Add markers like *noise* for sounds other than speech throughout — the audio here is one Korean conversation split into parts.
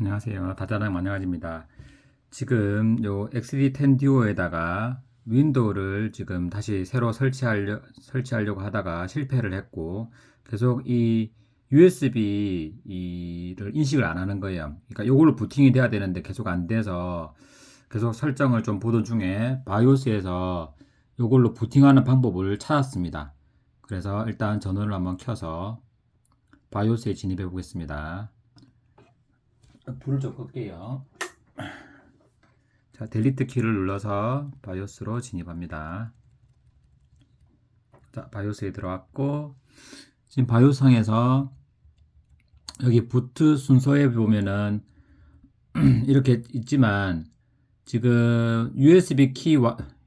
안녕하세요. 다자랑 만영아입니다. 지금 요 XD10 Duo에다가 윈도우를 지금 다시 새로 설치하려, 설치하려고 하다가 실패를 했고 계속 이 USB를 인식을 안 하는 거예요. 그러니까 요걸로 부팅이 돼야 되는데 계속 안 돼서 계속 설정을 좀 보던 중에 바이오스에서 요걸로 부팅하는 방법을 찾았습니다. 그래서 일단 전원을 한번 켜서 바이오스에 진입해 보겠습니다. 불을 좀 끌게요. 자, 델리트 키를 눌러서 바이오스로 진입합니다. 자, 바이오스에 들어왔고 지금 바이오스상에서 여기 부트 순서에 보면은 *clears throat* 이렇게 있지만 지금 USB 키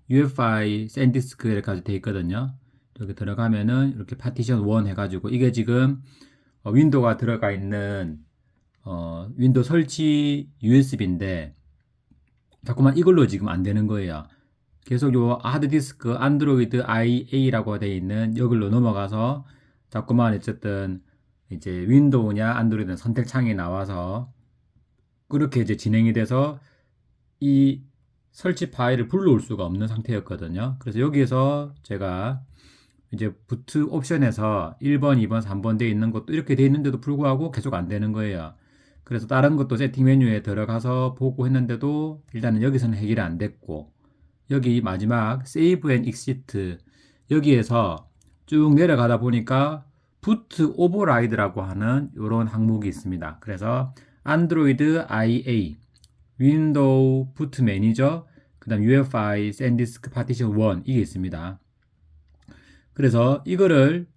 UFI 샌디스크 이렇게 되어 있거든요. 여기 들어가면은 이렇게 파티션 1 해가지고 이게 지금 어, 윈도우가 들어가 있는 어, 윈도우 설치 USB인데 자꾸만 이걸로 지금 안 되는 거예요. 계속 요 하드디스크 안드로이드 IA라고 되어 있는 여기로 넘어가서 자꾸만 어쨌든 이제 윈도우냐 안드로이드 선택창이 나와서 그렇게 이제 진행이 돼서 이 설치 파일을 불러올 수가 없는 상태였거든요. 그래서 여기에서 제가 이제 부트 옵션에서 1번, 2번, 3번 되어 있는 것도 이렇게 되어 있는데도 불구하고 계속 안 되는 거예요. 그래서 다른 것도 세팅 메뉴에 들어가서 보고 했는데도 일단은 여기서는 해결이 안 됐고 여기 마지막 Save and Exit 여기에서 쭉 내려가다 보니까 부트 오버라이드라고 하는 이런 항목이 있습니다. 그래서 안드로이드 IA, 윈도우 부트 매니저, 그 다음 UFI, 샌디스크 파티션 1 이게 있습니다. 그래서 이거를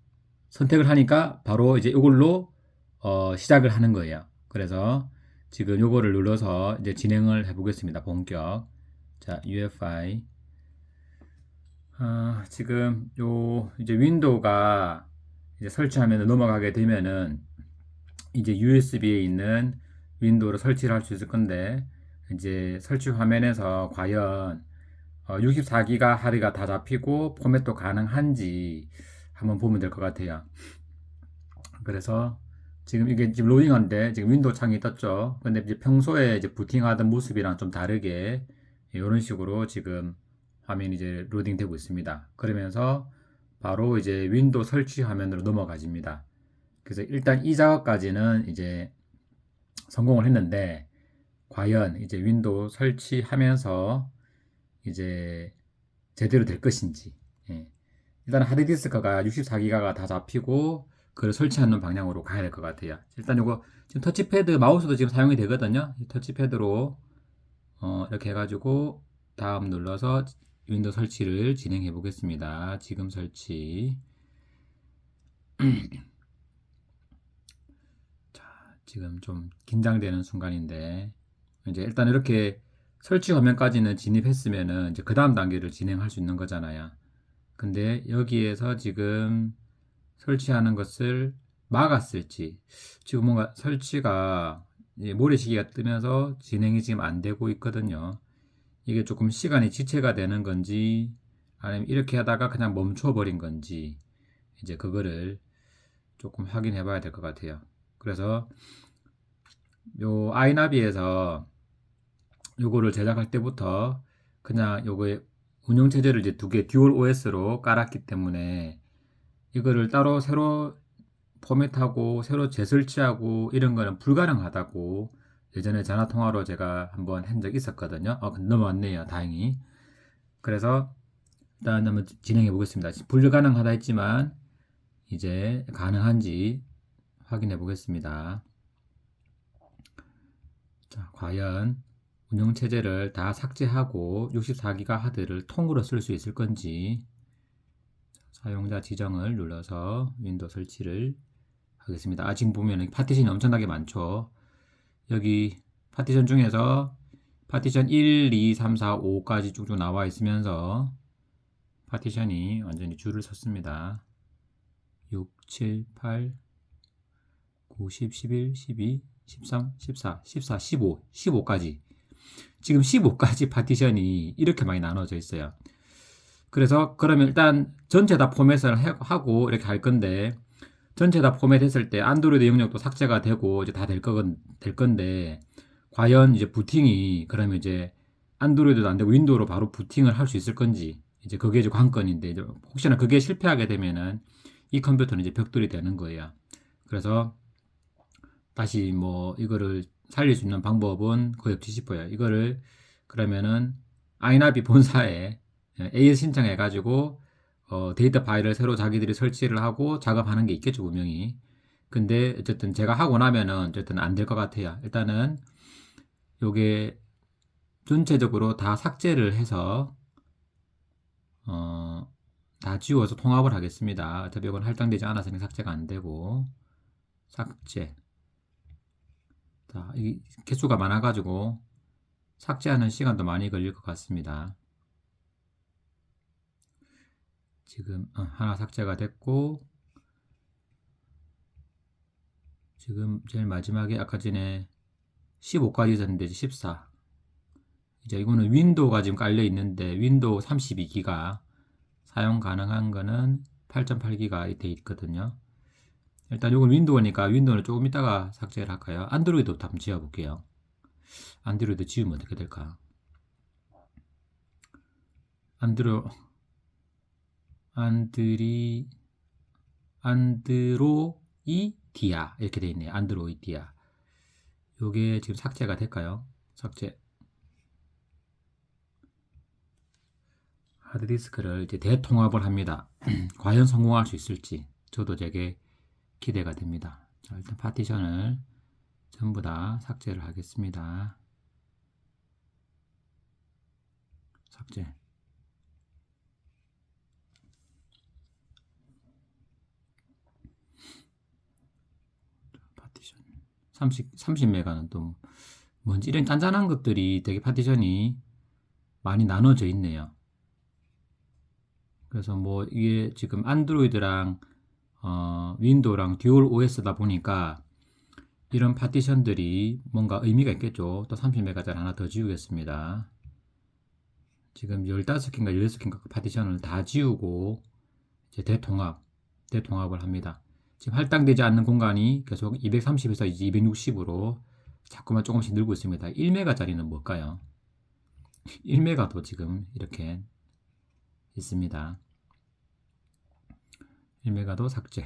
선택을 하니까 바로 이제 이걸로 어, 시작을 하는 거예요. 그래서 지금 요거를 눌러서 이제 진행을 해 보겠습니다. 본격. 자, UFI. 아, 지금 요 이제 윈도우가 이제 설치하면 넘어가게 되면은 이제 USB에 있는 윈도우를 설치를 할 수 있을 건데 이제 설치 화면에서 과연 어, 64기가 하드가 다 잡히고 포맷도 가능한지 한번 보면 될 것 같아요. 그래서 지금 이게 지금 로딩한데 지금 윈도우 창이 떴죠. 근데 이제 평소에 이제 부팅하던 모습이랑 좀 다르게 이런 식으로 지금 화면이 이제 로딩되고 있습니다. 그러면서 바로 이제 윈도우 설치 화면으로 넘어가집니다. 그래서 일단 이 작업까지는 이제 성공을 했는데 과연 이제 윈도우 설치하면서 이제 제대로 될 것인지 예. 일단 하드디스크가 64기가가 다 잡히고 그걸 설치하는 방향으로 가야 될 것 같아요. 일단 이거 지금 터치패드 마우스도 지금 사용이 되거든요. 이 터치패드로 어, 이렇게 해가지고 다음 눌러서 윈도우 설치를 진행해 보겠습니다. 지금 설치. *clears throat* 자, 지금 좀 긴장되는 순간인데 이제 일단 이렇게 설치 화면까지는 진입했으면은 이제 그 다음 단계를 진행할 수 있는 거잖아요. 근데 여기에서 지금 설치하는 것을 막았을지 지금 뭔가 설치가 모래시계가 뜨면서 진행이 지금 안 되고 있거든요. 이게 조금 시간이 지체가 되는 건지 아니면 이렇게 하다가 그냥 멈춰버린 건지 이제 그거를 조금 확인해 봐야 될 것 같아요. 그래서 요 아이나비에서 요거를 제작할 때부터 그냥 요거에 운영체제를 이제 두 개 듀얼 OS로 깔았기 때문에 이거를 따로 새로 포맷하고 새로 재설치하고 이런 거는 불가능하다고 예전에 전화 통화로 제가 한번 한 적 있었거든요. 어, 넘어왔네요. 다행히. 그래서 일단 한번 진행해 보겠습니다. 불가능하다 했지만 이제 가능한지 확인해 보겠습니다. 자, 과연 운영체제를 다 삭제하고 64기가 하드를 통으로 쓸 수 있을 건지 사용자 지정을 눌러서 윈도우 설치를 하겠습니다. 아, 지금 보면 파티션이 엄청나게 많죠. 여기 파티션 중에서 파티션 1, 2, 3, 4, 5까지 쭉쭉 나와 있으면서 파티션이 완전히 줄을 섰습니다. 6, 7, 8, 9, 10, 11, 12, 13, 14, 14, 15, 15까지. 지금 15까지 파티션이 이렇게 많이 나눠져 있어요. 그래서 그러면 일단 전체 다 포맷을 하고 이렇게 할 건데 전체 다 포맷했을 때 안드로이드 영역도 삭제가 되고 이제 다될 건, 될 건데 과연 이제 부팅이 그러면 이제 안드로이드도 안 되고 윈도우로 바로 부팅을 할 수 있을 건지 이제 그게 이제 관건인데 이제 혹시나 그게 실패하게 되면은 이 컴퓨터는 이제 벽돌이 되는 거예요. 그래서 다시 뭐 이거를 살릴 수 있는 방법은 거의 없지 싶어요. 이거를 그러면은 아이나비 본사에 AS 신청해 가지고 어, 데이터 파일을 새로 자기들이 설치를 하고 작업하는 게 있겠죠 분명히. 근데 어쨌든 제가 하고 나면은 어쨌든 안 될 것 같아요. 일단은 요게 전체적으로 다 삭제를 해서 어, 다 지워서 통합을 하겠습니다. 어차피 이건 할당되지 않아서 삭제가 안 되고 삭제. 자, 이 개수가 많아가지고 삭제하는 시간도 많이 걸릴 것 같습니다. 지금 어, 하나 삭제가 됐고 지금 제일 마지막에 아까 전에 15까지 있었는데 14 이제 이거는 윈도우가 지금 깔려 있는데 윈도우 32기가 사용 가능한 거는 8.8기가 돼 있거든요. 일단 이건 윈도우니까 윈도우는 조금 이따가 삭제를 할까요? 안드로이드부터 한번 지워 볼게요. 안드로이드 지우면 어떻게 될까? 안드로 안드리 안드로이디아 이렇게 돼 있네요. 안드로이디아. 요게 지금 삭제가 될까요? 삭제. 하드디스크를 이제 대통합을 합니다. *clears throat* 과연 성공할 수 있을지 저도 되게 기대가 됩니다. 자, 일단 파티션을 전부 다 삭제를 하겠습니다. 삭제. 파티션 30 30메가는 또 뭔지 이런 단단한 것들이 되게 파티션이 많이 나눠져 있네요. 그래서 뭐 이게 지금 안드로이드랑 어, 윈도우랑 듀얼 OS다 보니까 이런 파티션들이 뭔가 의미가 있겠죠. 또 30메가짜리 하나 더 지우겠습니다. 지금 15개인가 16개인가 파티션을 다 지우고 이제 대통합, 대통합을 합니다. 지금 할당되지 않는 공간이 계속 230에서 이제 260으로 자꾸만 조금씩 늘고 있습니다. 1메가 짜리는 뭘까요? 1메가도 지금 이렇게 있습니다. 1메가도 삭제.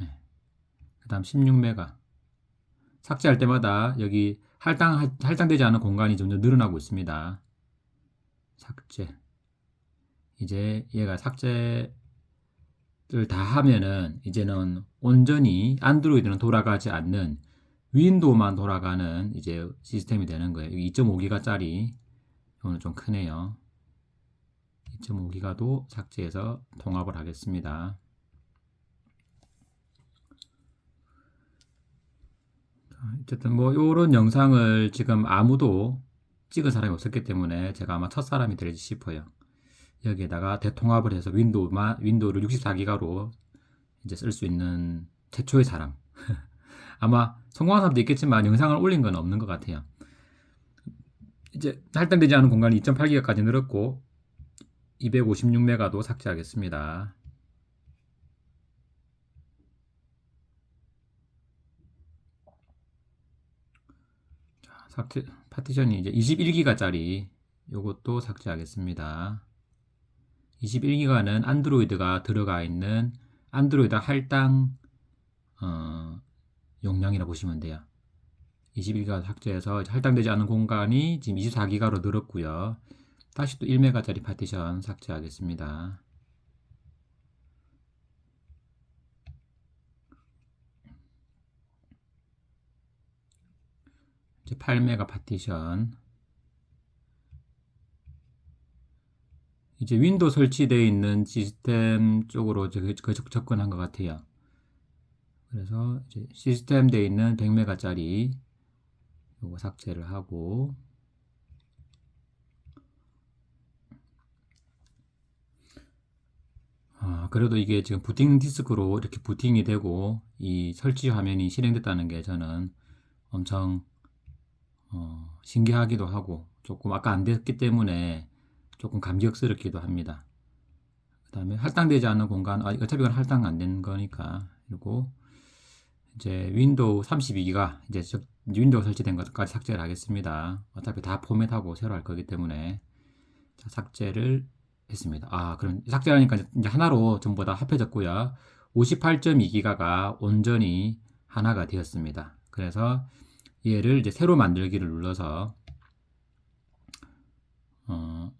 네. 그 다음 16메가. 삭제할 때마다 여기 할당, 할당되지 않은 공간이 점점 늘어나고 있습니다. 삭제. 이제 얘가 삭제를 다 하면은 이제는 온전히 안드로이드는 돌아가지 않는 윈도우만 돌아가는 이제 시스템이 되는 거예요. 2.5기가짜리. 이거는 좀 크네요. 2.5기가도 삭제해서 통합을 하겠습니다. 어쨌든 뭐 요런 영상을 지금 아무도 찍은 사람이 없었기 때문에 제가 아마 첫 사람이 되지 싶어요. 여기에다가 대통합을 해서 윈도우만 윈도우를 64기가로 이제 쓸 수 있는 최초의 사람. *laughs* 아마 성공한 사람도 있겠지만 영상을 올린 건 없는 것 같아요. 이제 할당되지 않은 공간이 2.8기가까지 늘었고 256메가도 삭제하겠습니다. 자, 삭제 파티션이 이제 21기가짜리 요것도 삭제하겠습니다. 21기가는 안드로이드가 들어가 있는 안드로이드 할당 어, 용량이라 고 보시면 돼요. 21기가 삭제해서 할당되지 않은 공간이 지금 24기가로 늘었고요. 다시 또 1메가짜리 파티션 삭제하겠습니다. 이제 8메가 파티션 이제 윈도우 설치되어 있는 시스템 쪽으로 접근한 것 같아요. 그래서 이제 시스템 되어 있는 100메가짜리 요거 삭제를 하고 아, 그래도 이게 지금 부팅 디스크로 이렇게 부팅이 되고 이 설치 화면이 실행됐다는 게 저는 엄청 어, 신기하기도 하고 조금 아까 안 됐기 때문에 조금 감격스럽기도 합니다. 그 다음에 할당되지 않는 공간, 아, 어차피 이건 할당 안 된 거니까 그리고 이제 윈도우 32기가 이제 저- 윈도우 설치된 것까지 삭제를 하겠습니다. 어차피 다 포맷하고 새로 할 거기 때문에 자, 삭제를 했습니다. 아, 그럼 삭제하니까 이제 하나로 전부 다 합해졌고요. 58.2기가가 온전히 하나가 되었습니다. 그래서 얘를 이제 새로 만들기를 눌러서 어,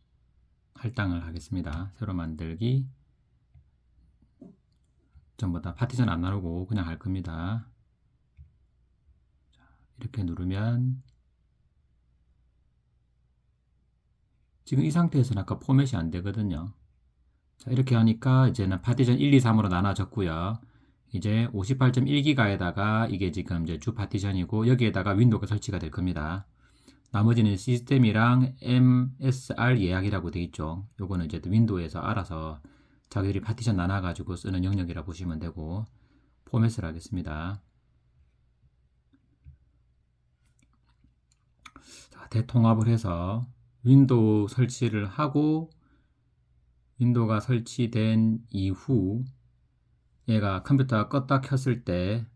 할당을 하겠습니다. 새로 만들기 전부 다 파티션 안 나누고 그냥 할 겁니다. 자, 이렇게 누르면 지금 이 상태에서는 아까 포맷이 안 되거든요. 자, 이렇게 하니까 이제는 파티션 1, 2, 3으로 나눠졌고요. 이제 58.1기가에다가 이게 지금 이제 주 파티션이고 여기에다가 윈도우가 설치가 될 겁니다. 나머지는 시스템이랑 MSR 예약이라고 되어 있죠. 요거는 이제 윈도우에서 알아서 자기들이 파티션 나눠가지고 쓰는 영역이라 보시면 되고 포맷을 하겠습니다. 자, 대통합을 해서 윈도우 설치를 하고 윈도우가 설치된 이후 얘가 컴퓨터가 껐다 켰을 때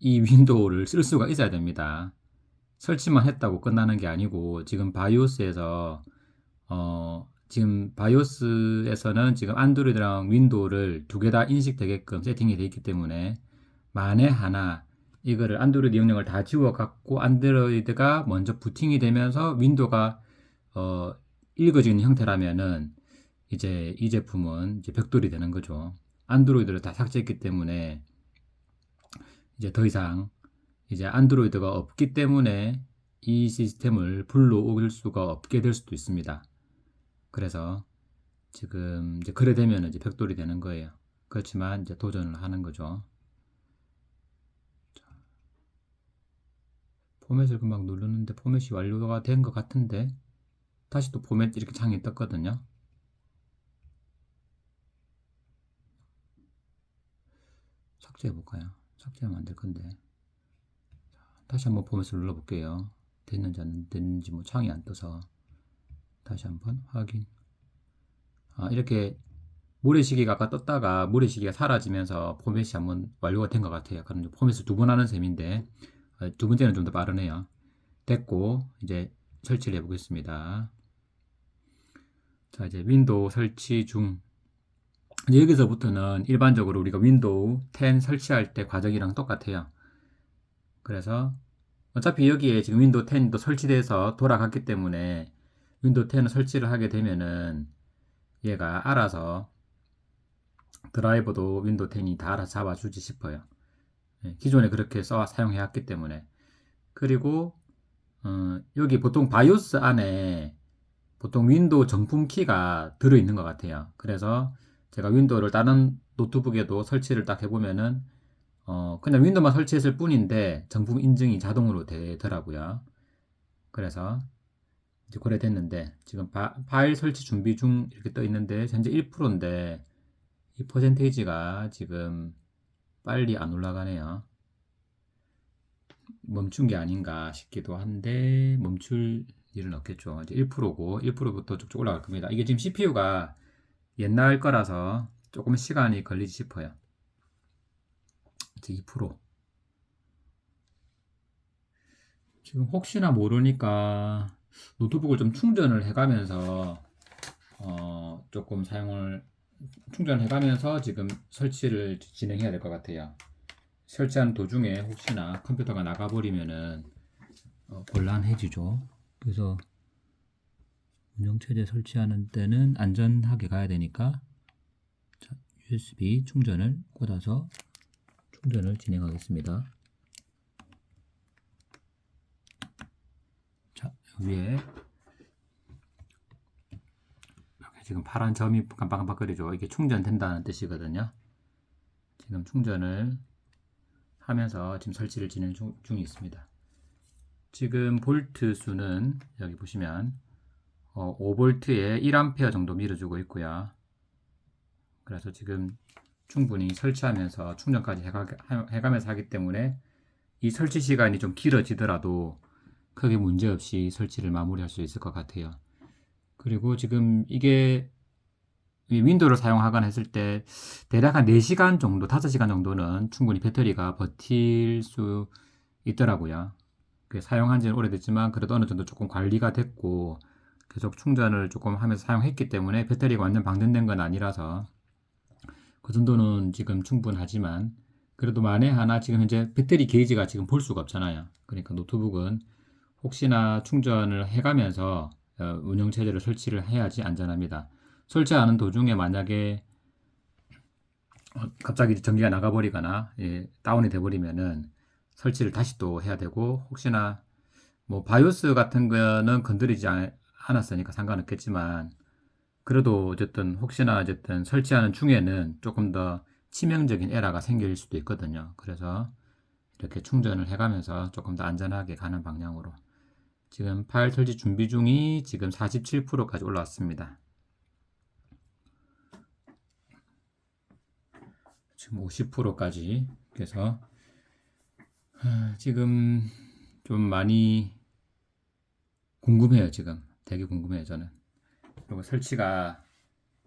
이 윈도우를 쓸 수가 있어야 됩니다. 설치만 했다고 끝나는 게 아니고 지금 바이오스에서 어 지금 바이오스에서는 지금 안드로이드랑 윈도우를 두 개 다 인식되게끔 세팅이 되어 있기 때문에 만에 하나 이거를 안드로이드 영역을 다 지워 갖고 안드로이드가 먼저 부팅이 되면서 윈도우가 어 읽어지는 형태라면은 이제 이 제품은 이제 벽돌이 되는 거죠. 안드로이드를 다 삭제했기 때문에 이제 더 이상 이제 안드로이드가 없기 때문에 이 시스템을 불러올 수가 없게 될 수도 있습니다. 그래서 지금 이제 그래 되면 이제 벽돌이 되는 거예요. 그렇지만 이제 도전을 하는 거죠. 자, 포맷을 금방 누르는데 포맷이 완료가 된 것 같은데 다시 또 포맷 이렇게 창이 떴거든요. 삭제해 볼까요? 삭제하면 안 될 건데. 자, 다시 한번 포맷을 눌러 볼게요. 됐는지 안 됐는지 뭐 창이 안 떠서 다시 한번 확인. 아, 이렇게 모래시계가 아까 떴다가 모래시계가 사라지면서 포맷이 한번 완료가 된 것 같아요. 그럼 포맷을 두 번 하는 셈인데 어, 두 번째는 좀 더 빠르네요. 됐고 이제 설치를 해보겠습니다. 자 이제 윈도우 설치 중 여기서부터는 일반적으로 우리가 윈도우 10 설치할 때 과정이랑 똑같아요. 그래서 어차피 여기에 지금 윈도우 10도 설치돼서 돌아갔기 때문에 윈도우 10을 설치를 하게 되면은 얘가 알아서 드라이버도 윈도우 10이 다 알아서 잡아주지 싶어요. 예, 기존에 그렇게 써 사용해왔기 때문에 그리고 어, 여기 보통 바이오스 안에 보통 윈도우 정품 키가 들어있는 것 같아요. 그래서 제가 윈도우를 다른 노트북에도 설치를 딱 해보면은 어, 그냥 윈도우만 설치했을 뿐인데 정품 인증이 자동으로 되더라고요. 그래서 이제 그래 됐는데 지금 바, 파일 설치 준비 중 이렇게 떠 있는데 현재 1%인데 이 퍼센테이지가 지금 빨리 안 올라가네요. 멈춘 게 아닌가 싶기도 한데 멈출 일은 없겠죠. 이제 1%고 1%부터 쭉쭉 올라갈 겁니다. 이게 지금 CPU가 옛날 거라서 조금 시간이 걸리지 싶어요. 이제 2%. 지금 혹시나 모르니까 노트북을 좀 충전을 해가면서 어 조금 사용을 충전해가면서 지금 설치를 진행해야 될 것 같아요. 설치하는 도중에 혹시나 컴퓨터가 나가버리면은 어, 곤란해지죠. 그래서 운영체제 설치하는 때는 안전하게 가야 되니까 자, USB 충전을 꽂아서 충전을 진행하겠습니다. 자, 위에 이렇게 지금 파란 점이 깜빡깜빡거리죠. 이게 충전된다는 뜻이거든요. 지금 충전을 하면서 지금 설치를 진행 중, 중에 있습니다. 지금 볼트 수는 여기 보시면 어, 5볼트에 1A 정도 밀어주고 있고요. 그래서 지금 충분히 설치하면서 충전까지 해가, 해가면서 하기 때문에 이 설치 시간이 좀 길어지더라도 크게 문제없이 설치를 마무리할 수 있을 것 같아요. 그리고 지금 이게 이 윈도우를 사용하거나 했을 때 대략 한 4시간 정도, 5시간 정도는 충분히 배터리가 버틸 수 있더라고요. 그 사용한 지는 오래됐지만 그래도 어느 정도 조금 관리가 됐고 계속 충전을 조금 하면서 사용했기 때문에 배터리가 완전 방전된 건 아니라서 그 정도는 지금 충분하지만 그래도 만에 하나 지금 현재 배터리 게이지가 지금 볼 수가 없잖아요. 그러니까 노트북은 혹시나 충전을 해가면서 어, 운영 체제를 설치를 해야지 안전합니다. 설치하는 도중에 만약에 어, 갑자기 전기가 나가버리거나 예, 다운이 돼버리면은 설치를 다시 또 해야 되고 혹시나 뭐 바이오스 같은 거는 건드리지 않- 않았으니까 상관없겠지만 그래도 어쨌든 혹시나 어쨌든 설치하는 중에는 조금 더 치명적인 에러가 생길 수도 있거든요. 그래서 이렇게 충전을 해가면서 조금 더 안전하게 가는 방향으로 지금 파일 설치 준비 중이 지금 47%까지 올라왔습니다. 지금 50%까지 그래서 하, 지금 좀 많이 궁금해요 지금 되게 궁금해요 저는 그리고 설치가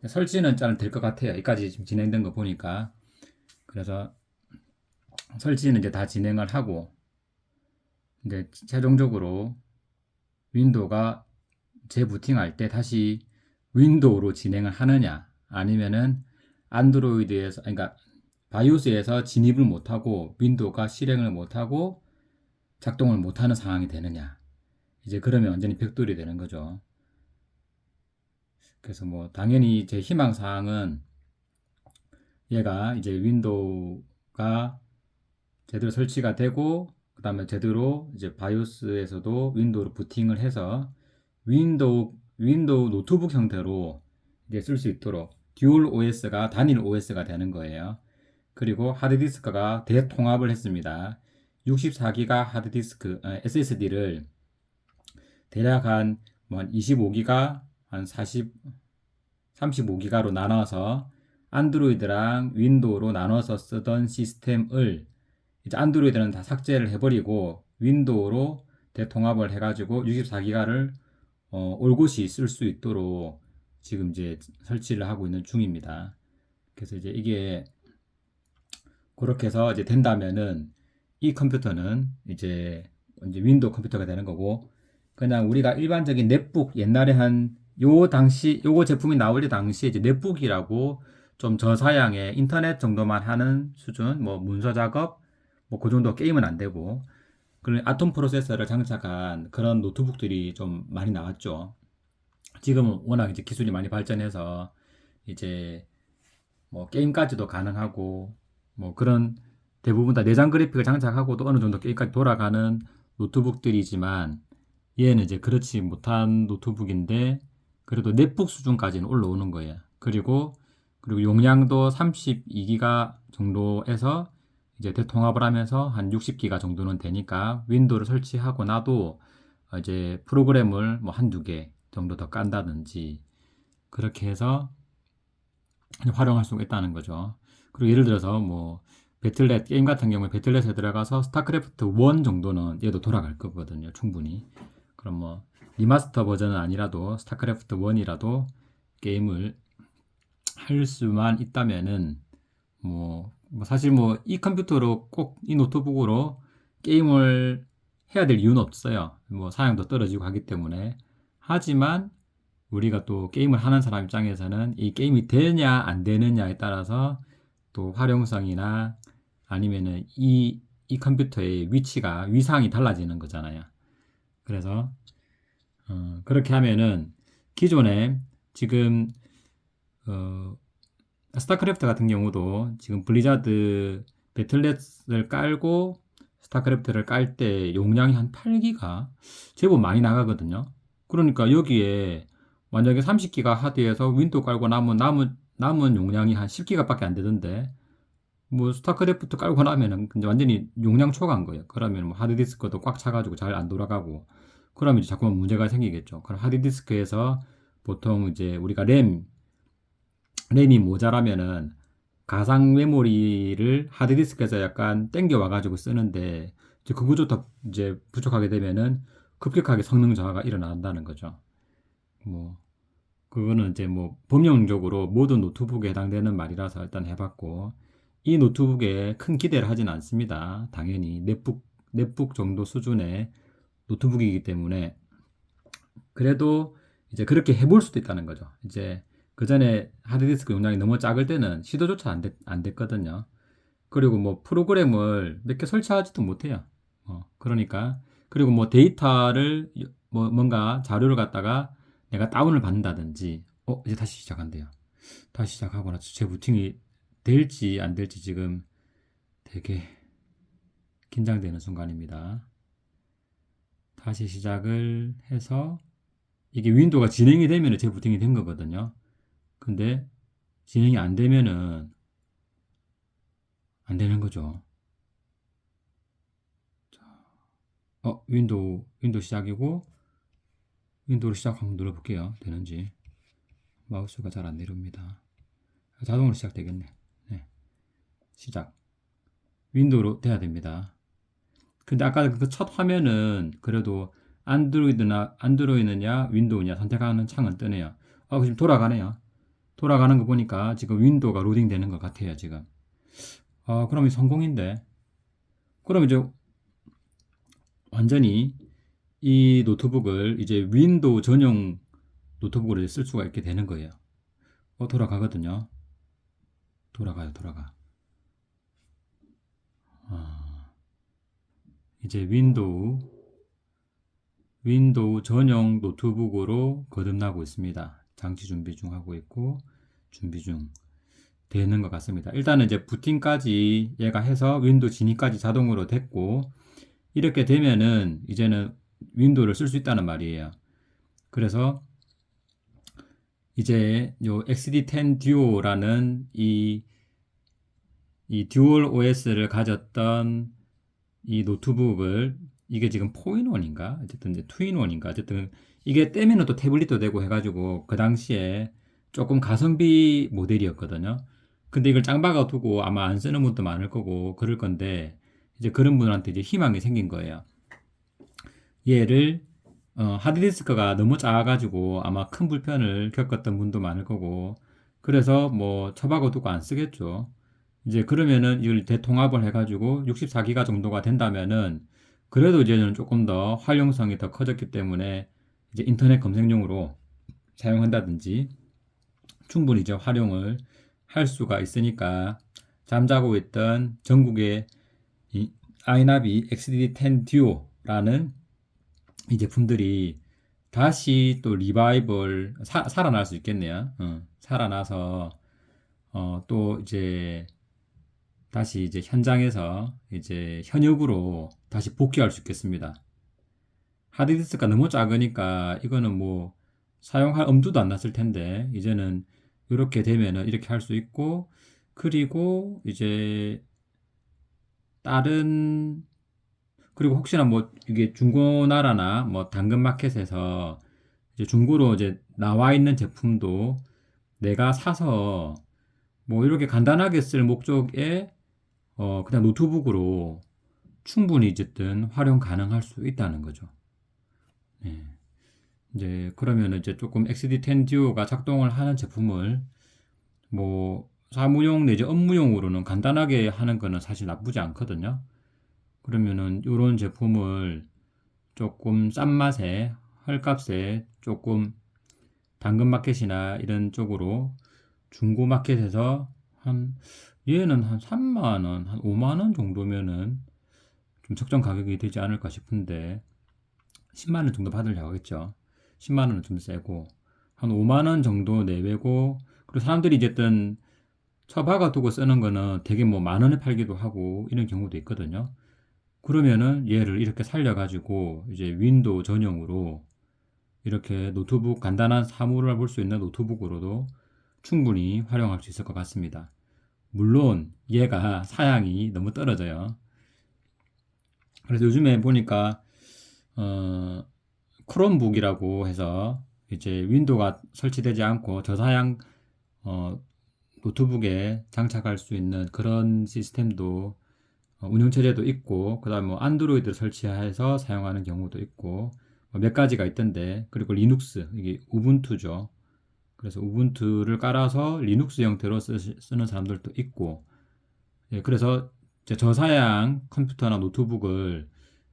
설치는 잘 될 것 같아요. 여기까지 지금 진행된 거 보니까. 그래서 설치는 이제 다 진행을 하고 이제 최종적으로 윈도우가 재부팅할 때 다시 윈도우로 진행을 하느냐 아니면은 안드로이드에서 그러니까 바이오스에서 진입을 못하고 윈도우가 실행을 못하고 작동을 못하는 상황이 되느냐. 이제 그러면 완전히 벽돌이 되는 거죠. 그래서 뭐 당연히 제 희망 사항은 얘가 이제 윈도우가 제대로 설치가 되고 그 다음에 제대로 이제 바이오스에서도 윈도우로 부팅을 해서 윈도우 윈도우 노트북 형태로 이제 쓸 수 있도록 듀얼 OS가 단일 OS가 되는 거예요. 그리고 하드디스크가 대통합을 했습니다. 64기가 하드디스크 SSD를 대략 한뭐 25기가 한 40, 35기가로 나눠서 안드로이드랑 윈도우로 나눠서 쓰던 시스템을 이제 안드로이드는 다 삭제를 해버리고 윈도우로 대통합을 해가지고 64기가를 어, 올곧이 쓸 수 있도록 지금 이제 설치를 하고 있는 중입니다. 그래서 이제 이게 그렇게 해서 이제 된다면은 이 컴퓨터는 이제 이제 윈도우 컴퓨터가 되는 거고 그냥 우리가 일반적인 넷북 옛날에 한 요 당시 요거 제품이 나올 때 당시에 이제 넷북이라고 좀 저사양의 인터넷 정도만 하는 수준 뭐 문서 작업 뭐 그 정도 게임은 안 되고 그런 아톰 프로세서를 장착한 그런 노트북들이 좀 많이 나왔죠. 지금은 워낙 이제 기술이 많이 발전해서 이제 뭐 게임까지도 가능하고 뭐 그런 대부분 다 내장 그래픽을 장착하고도 어느 정도 게임까지 돌아가는 노트북들이지만 얘는 이제 그렇지 못한 노트북인데 그래도 넷북 수준까지는 올라오는 거예요. 그리고 그리고 용량도 32기가 정도에서 이제 대통합을 하면서 한 60기가 정도는 되니까 윈도우를 설치하고 나도 이제 프로그램을 뭐 한두 개 정도 더 깐다든지 그렇게 해서 활용할 수가 있다는 거죠. 그리고 예를 들어서 뭐 배틀넷 게임 같은 경우에 배틀넷에 들어가서 스타크래프트 1 정도는 얘도 돌아갈 거거든요. 충분히. 그럼 뭐 리마스터 버전은 아니라도 스타크래프트 1이라도 게임을 할 수만 있다면은 뭐, 뭐 사실 뭐 이 컴퓨터로 꼭 이 노트북으로 게임을 해야 될 이유는 없어요. 뭐 사양도 떨어지고 하기 때문에 하지만 우리가 또 게임을 하는 사람 입장에서는 이 게임이 되냐 안 되느냐에 따라서 또 활용성이나 아니면은 이, 이 컴퓨터의 위치가 위상이 달라지는 거잖아요. 그래서 어, 그렇게 하면은 기존에 지금 어, 스타크래프트 같은 경우도 지금 블리자드 배틀넷을 깔고 스타크래프트를 깔 때 용량이 한 8기가 제법 많이 나가거든요. 그러니까 여기에 만약에 30기가 하드에서 윈도우 깔고 남은 남은 남은 용량이 한 10기가밖에 안 되던데 뭐 스타크래프트 깔고 나면은 완전히 용량 초과한 거예요. 그러면 뭐 하드디스크도 꽉 차가지고 잘 안 돌아가고 그러면 이제 자꾸만 문제가 생기겠죠. 그럼 하드디스크에서 보통 이제 우리가 램 램이 모자라면은 가상 메모리를 하드디스크에서 약간 땡겨 와가지고 쓰는데 이제 그거조차 이제 부족하게 되면은 급격하게 성능 저하가 일어난다는 거죠. 뭐 그거는 이제 뭐 범용적으로 모든 노트북에 해당되는 말이라서 일단 해봤고 이 노트북에 큰 기대를 하지는 않습니다. 당연히 넷북 넷북 정도 수준의 노트북이기 때문에 그래도 이제 그렇게 해볼 수도 있다는 거죠. 이제 그 전에 하드디스크 용량이 너무 작을 때는 시도조차 안, 됐, 안 됐거든요. 그리고 뭐 프로그램을 몇 개 설치하지도 못해요. 어, 그러니까 그리고 뭐 데이터를 뭐 뭔가 자료를 갖다가 내가 다운을 받는다든지 어 이제 다시 시작한대요. 다시 시작하고 나서 제 부팅이 될지 안 될지 지금 되게 긴장되는 순간입니다. 다시 시작을 해서 이게 윈도우가 진행이 되면 재부팅이 된 거거든요. 근데 진행이 안 되면은 안 되는 거죠. 자, 어, 윈도우, 윈도우 시작이고, 윈도우를 시작 한번 눌러볼게요. 되는지. 마우스가 잘 안 내려옵니다. 자동으로 시작되겠네. 네. 시작. 윈도우로 돼야 됩니다. 근데 아까 그 첫 화면은 그래도 안드로이드나 안드로이드냐 윈도우냐 선택하는 창은 뜨네요. 어, 지금 돌아가네요. 돌아가는 거 보니까 지금 윈도우가 로딩 되는 것 같아요, 지금. 아, 그럼 이 성공인데. 그럼 이제 완전히 이 노트북을 이제 윈도우 전용 노트북으로 쓸 수가 있게 되는 거예요. 어, 돌아가거든요. 돌아가요, 돌아가. 이제 윈도우, 윈도우 전용 노트북으로 거듭나고 있습니다. 장치 준비 중 하고 있고, 준비 중 되는 것 같습니다. 일단은 이제 부팅까지 얘가 해서 윈도우 진입까지 자동으로 됐고, 이렇게 되면은 이제는 윈도우를 쓸 수 있다는 말이에요. 그래서 이제 요 XD10 Duo라는 이, 이 듀얼 OS를 가졌던 이 노트북을 이게 지금 포인원인가? 어쨌든 이제 투인원인가? 어쨌든 이게 떼면은 또 태블릿도 되고 해가지고 그 당시에 조금 가성비 모델이었거든요. 근데 이걸 짱박아 두고 아마 안 쓰는 분도 많을 거고 그럴 건데 이제 그런 분한테 이제 희망이 생긴 거예요. 얘를 어, 하드디스크가 너무 작아가지고 아마 큰 불편을 겪었던 분도 많을 거고 그래서 뭐 처박아 두고 안 쓰겠죠. 이제 그러면은 이걸 대통합을 해가지고 64기가 정도가 된다면은 그래도 이제는 조금 더 활용성이 더 커졌기 때문에 이제 인터넷 검색용으로 사용한다든지 충분히 이제 활용을 할 수가 있으니까 잠자고 있던 전국의 이 아이나비 XDD10 듀오라는 이 제품들이 다시 또 리바이벌 사, 살아날 수 있겠네요. 어, 살아나서 어, 또 이제 다시 이제 현장에서 이제 현역으로 다시 복귀할 수 있겠습니다. 하드디스크가 너무 작으니까 이거는 뭐 사용할 엄두도 안 났을 텐데 이제는 이렇게 되면은 이렇게 할 수 있고 그리고 이제 다른 그리고 혹시나 뭐 이게 중고나라나 뭐 당근마켓에서 이제 중고로 이제 나와 있는 제품도 내가 사서 뭐 이렇게 간단하게 쓸 목적에 어 그냥 노트북으로 충분히 어쨌든 활용 가능할 수 있다는 거죠. 네. 이제 그러면 이제 조금 XD10 Duo가 작동을 하는 제품을 뭐 사무용 내지 업무용으로는 간단하게 하는 거는 사실 나쁘지 않거든요. 그러면은 이런 제품을 조금 싼 맛에 헐값에 조금 당근마켓이나 이런 쪽으로 중고마켓에서 한 얘는 한 3만 원, 한 5만 원 정도면은 좀 적정 가격이 되지 않을까 싶은데 10만 원 정도 받으려고 하겠죠. 10만 원은 좀 세고 한 5만 원 정도 내외고 그리고 사람들이 어쨌든 처박아 두고 쓰는 거는 되게 뭐 만 원에 팔기도 하고 이런 경우도 있거든요. 그러면은 얘를 이렇게 살려가지고 이제 윈도우 전용으로 이렇게 노트북 간단한 사물을 볼 수 있는 노트북으로도 충분히 활용할 수 있을 것 같습니다. 물론 얘가 사양이 너무 떨어져요. 그래서 요즘에 보니까 어, 크롬북이라고 해서 이제 윈도우가 설치되지 않고 저사양 어, 노트북에 장착할 수 있는 그런 시스템도 어, 운영체제도 있고 그다음 뭐 안드로이드를 설치해서 사용하는 경우도 있고 뭐몇 가지가 있던데 그리고 리눅스 이게 우분투죠 그래서 우분투를 깔아서 리눅스 형태로 쓰, 쓰는 사람들도 있고, 예, 그래서 이제 저사양 컴퓨터나 노트북을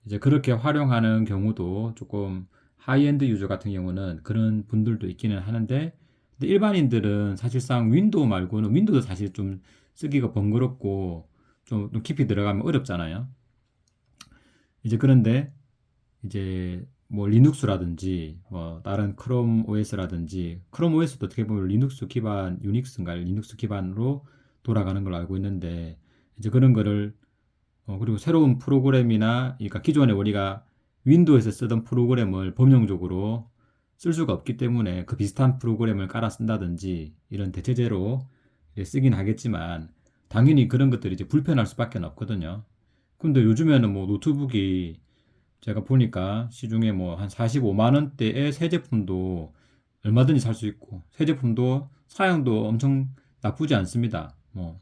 이제 그렇게 활용하는 경우도 조금 하이엔드 유저 같은 경우는 그런 분들도 있기는 하는데, 근데 일반인들은 사실상 윈도우 말고는 윈도우도 사실 좀 쓰기가 번거롭고 좀, 좀 깊이 들어가면 어렵잖아요. 이제 그런데 이제 뭐 리눅스라든지 뭐 다른 크롬 OS라든지 크롬 OS도 어떻게 보면 리눅스 기반 유닉스인가 리눅스 기반으로 돌아가는 걸로 알고 있는데 이제 그런 거를 어 그리고 새로운 프로그램이나 그러니까 기존에 우리가 윈도우에서 쓰던 프로그램을 범용적으로 쓸 수가 없기 때문에 그 비슷한 프로그램을 깔아 쓴다든지 이런 대체제로 쓰긴 하겠지만 당연히 그런 것들이 이제 불편할 수밖에 없거든요. 근데 요즘에는 뭐 노트북이 제가 보니까 시중에 뭐 한 45만 원대의 새 제품도 얼마든지 살 수 있고 새 제품도 사양도 엄청 나쁘지 않습니다. 뭐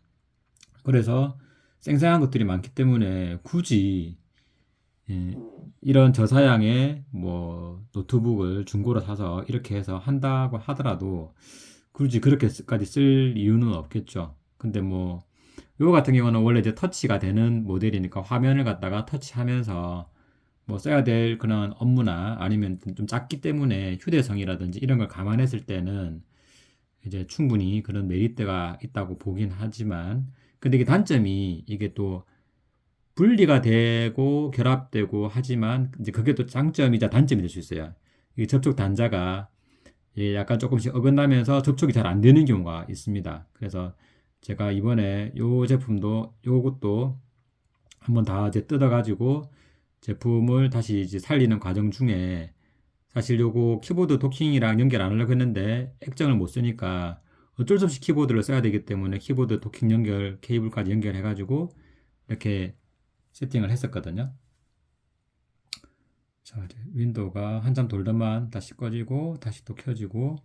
그래서 생생한 것들이 많기 때문에 굳이 예, 이런 저사양의 뭐 노트북을 중고로 사서 이렇게 해서 한다고 하더라도 굳이 그렇게까지 쓸 이유는 없겠죠. 근데 뭐 요거 같은 경우는 원래 이제 터치가 되는 모델이니까 화면을 갖다가 터치하면서 뭐 써야 될 그런 업무나 아니면 좀 작기 때문에 휴대성이라든지 이런 걸 감안했을 때는 이제 충분히 그런 메리트가 있다고 보긴 하지만 근데 이게 단점이 이게 또 분리가 되고 결합되고 하지만 이제 그게 또 장점이자 단점이 될 수 있어요. 이 접촉 단자가 예, 약간 조금씩 어긋나면서 접촉이 잘 안 되는 경우가 있습니다. 그래서 제가 이번에 요 제품도 요것도 한번 다 이제 뜯어가지고 제품을 다시 이제 살리는 과정 중에 사실 요거 키보드 도킹이랑 연결 안 하려고 했는데 액정을 못 쓰니까 어쩔 수 없이 키보드를 써야 되기 때문에 키보드 도킹 연결 케이블까지 연결해 가지고 이렇게 세팅을 했었거든요. 자, 이제 윈도우가 한참 돌다만 다시 꺼지고 다시 또 켜지고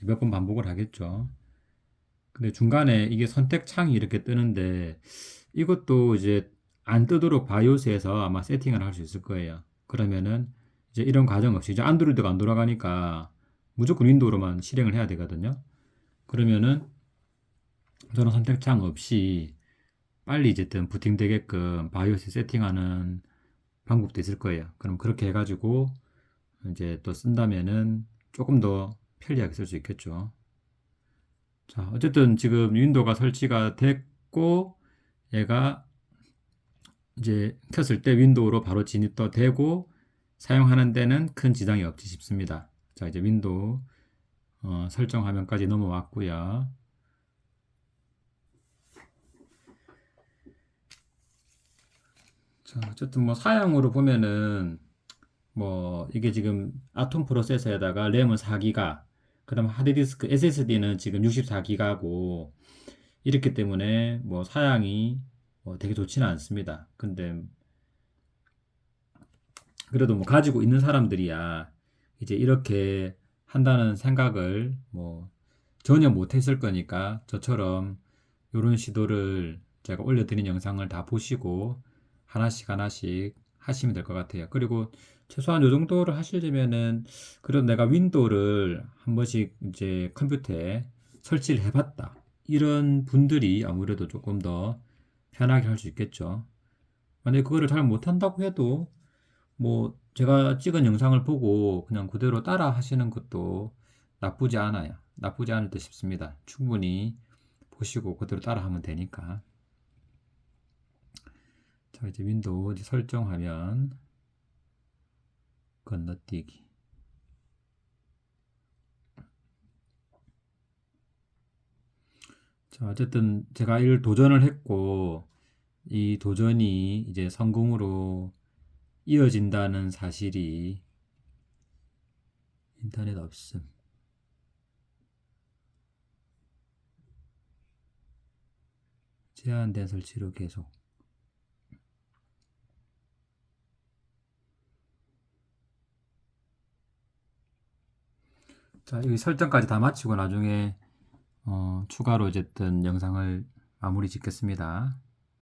몇 번 반복을 하겠죠. 근데 중간에 이게 선택 창이 이렇게 뜨는데 이것도 이제 안 뜨도록 바이오스에서 아마 세팅을 할 수 있을 거예요. 그러면은 이제 이런 과정 없이 이제 안드로이드가 안 돌아가니까 무조건 윈도우로만 실행을 해야 되거든요. 그러면은 저는 선택창 없이 빨리 이제든 부팅되게끔 바이오스 세팅하는 방법도 있을 거예요. 그럼 그렇게 해가지고 이제 또 쓴다면은 조금 더 편리하게 쓸 수 있겠죠. 자, 어쨌든 지금 윈도우가 설치가 됐고 얘가 이제 켰을 때 윈도우로 바로 진입도 되고 사용하는 데는 큰 지장이 없지 싶습니다. 자, 이제 윈도우 어, 설정 화면까지 넘어왔고요. 자, 어쨌든 뭐 사양으로 보면은 뭐 이게 지금 아톰 프로세서에다가 램은 4기가, 그다음 하드디스크 SSD는 지금 64기가고 이렇기 때문에 뭐 사양이 뭐 되게 좋지는 않습니다. 근데 그래도 뭐 가지고 있는 사람들이야 이제 이렇게 한다는 생각을 뭐 전혀 못 했을 거니까 저처럼 이런 시도를 제가 올려드린 영상을 다 보시고 하나씩 하나씩 하시면 될 것 같아요. 그리고 최소한 이 정도를 하시려면은 그런 내가 윈도우를 한 번씩 이제 컴퓨터에 설치를 해봤다. 이런 분들이 아무래도 조금 더 편하게 할 수 있겠죠. 만약에 그거를 잘 못한다고 해도 뭐 제가 찍은 영상을 보고 그냥 그대로 따라 하시는 것도 나쁘지 않아요. 나쁘지 않을 듯 싶습니다. 충분히 보시고 그대로 따라 하면 되니까. 자, 이제 윈도우 이제 설정하면 건너뛰기. 자, 어쨌든 제가 이를 도전을 했고 이 도전이 이제 성공으로 이어진다는 사실이 인터넷 없음. 제한된 설치로 계속. 자, 여기 설정까지 다 마치고 나중에 어, 추가로 어쨌든 영상을 마무리 짓겠습니다.